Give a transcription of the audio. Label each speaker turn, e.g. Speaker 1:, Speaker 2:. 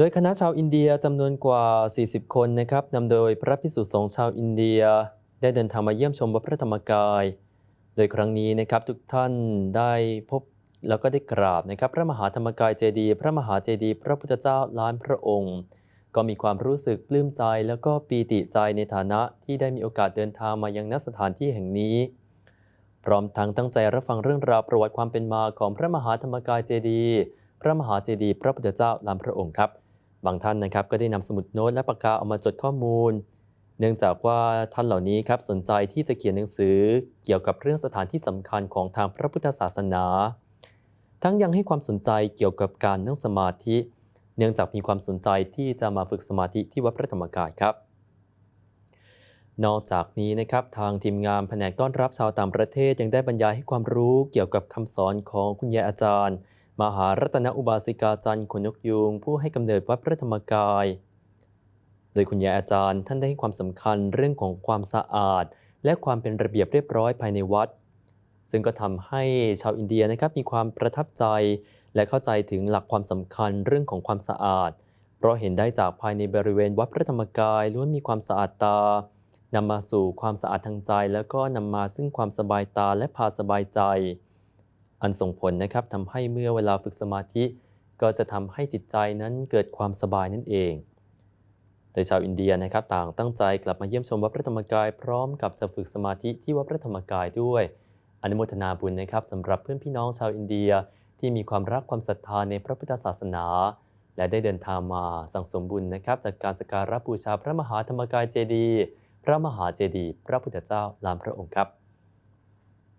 Speaker 1: โดยคณะชาวอินเดียจำนวนกว่า 40 คนนะครับนำโดยพระภิกษุสงฆ์ชาวอินเดีย ได้เดินทางมาเยี่ยมชมวัดพระธรรมกาย โดยครั้งนี้นะครับทุกท่านได้พบแล้วก็ได้กราบนะครับพระมหาธรรมกายเจดีย์พระมหาเจดีย์พระพุทธเจ้าล้านพระองค์ ก็มีความรู้สึกปลื้มใจแล้วก็ปีติใจในฐานะที่ได้มีโอกาสเดินทางมายังณสถานที่แห่งนี้ พร้อมทั้งตั้งใจรับฟังเรื่องราวประวัติความเป็นมาของพระมหาธรรมกายเจดีย์พระมหาเจดีย์พระพุทธเจ้าล้านพระองค์ครับ บางท่านนะครับก็ได้นำสมุดโน้ตและปากกาเอามาจดข้อมูล เนื่องจากว่าท่านเหล่านี้ครับสนใจที่จะเขียนหนังสือเกี่ยวกับเรื่องสถานที่สำคัญของทางพระพุทธศาสนา ทั้งยังให้ความสนใจเกี่ยวกับการนั่งสมาธิ เนื่องจากมีความสนใจที่จะมาฝึกสมาธิที่วัดพระธรรมกายครับ นอกจากนี้นะครับทางทีมงานแผนกต้อนรับชาวต่างประเทศยังได้บรรยายให้ความรู้เกี่ยวกับคำสอนของคุณยายอาจารย์ มหารัตนอุบาสิกาจันทร์ขนนกยูงผู้ให้กำเนิดวัดพระธรรมกาย โดยคุณยายอาจารย์ท่านได้ให้ความสำคัญเรื่องของความสะอาด และความเป็นระเบียบเรียบร้อยภายในวัด ซึ่งก็ทำให้ชาวอินเดียนะครับมีความประทับใจ และเข้าใจถึงหลักความสำคัญเรื่องของความสะอาด เพราะเห็นได้จากภายในบริเวณวัดพระธรรมกายล้วนมีความสะอาดตานำมาสู่ความสะอาดทางใจ แล้วก็นำมาซึ่งความสบายตาและพาสบายใจ อันส่งผลนะครับทำให้เมื่อเวลาฝึกสมาธิ ก็จะทำให้จิตใจนั้นเกิดความสบายนั่นเอง โดยชาวอินเดียนะครับต่างตั้งใจกลับมาเยี่ยมชมวัดพระธรรมกาย พร้อมกับจะฝึกสมาธิที่วัดพระธรรมกายด้วยอนุโมทนาบุญนะครับสำหรับเพื่อนพี่น้องชาวอินเดียที่มีความรักความศรัทธาในพระพุทธศาสนา และได้เดินทางมาสั่งสมบุญนะครับ จากการสักการะบูชาพระมหาธรรมกายเจดีย์พระมหาเจดีย์พระพุทธเจ้าลานพระองค์ครับ